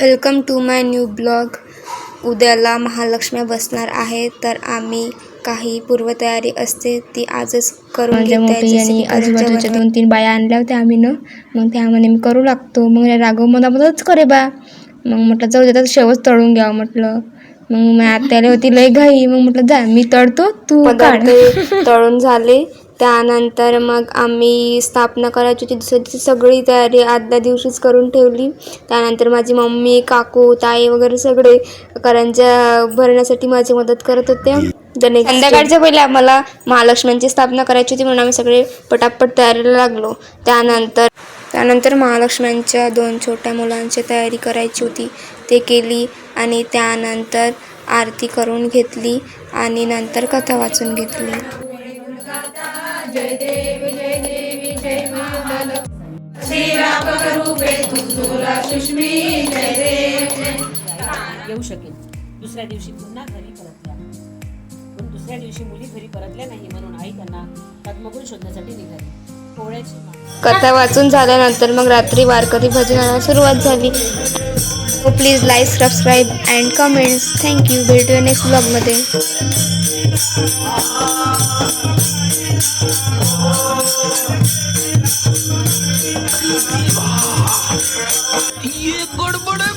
Welcome to my new vlog. उद्याला महालक्ष्मी बसणार आहे तर आम्ही काही पूर्वतयारी असते ती आजच करून माझ्या मोठी आणि आजूबाजूच्या दोन तीन बाया आणल्या होत्या आम्ही न. मग त्या म्हणे मी करू लागतो. मग राघव मधामधच करे बा. मग म्हटलं जाऊ देतात शेवच तळून घ्यावं म्हटलं. मग मी आत्याला होती लय घाई. मग म्हटलं जा मी तळतो तू काढ. तळून झाले. त्यानंतर मग आम्ही स्थापना करायची होती. दुसऱ्या दिवशी सगळी तयारी आदल्या दिवशीच करून ठेवली. त्यानंतर माझी मम्मी काकू ताई वगैरे सगळे करंज्या भरण्यासाठी माझी मदत करत होते संध्याकाळच्या पहिले आम्हाला महालक्ष्म्यांची स्थापना करायची होती म्हणून आम्ही सगळे पटापट तयारीला लागलो. त्यानंतर त्यानंतर महालक्ष्म्यांच्या दोन छोट्या मुलांची तयारी करायची होती. ते केली आणि त्यानंतर आरती करून घेतली आणि नंतर कथा वाचून घेतली. येऊ शकेल दुसऱ्या दिवशी पुन्हा घरी परतल्या. पण दुसऱ्या दिवशी मुली घरी परतल्या नाही म्हणून आई त्यांना पद्मगुल शोधण्यासाठी निघाली. कथा वाचून झाल्यानंतर मग रात्री वारकरी भजनाला सुरुवात झाली. Please like subscribe and comments thank you भेटूया नेक्स्ट ब्लॉगमध्ये ये गड़बड़े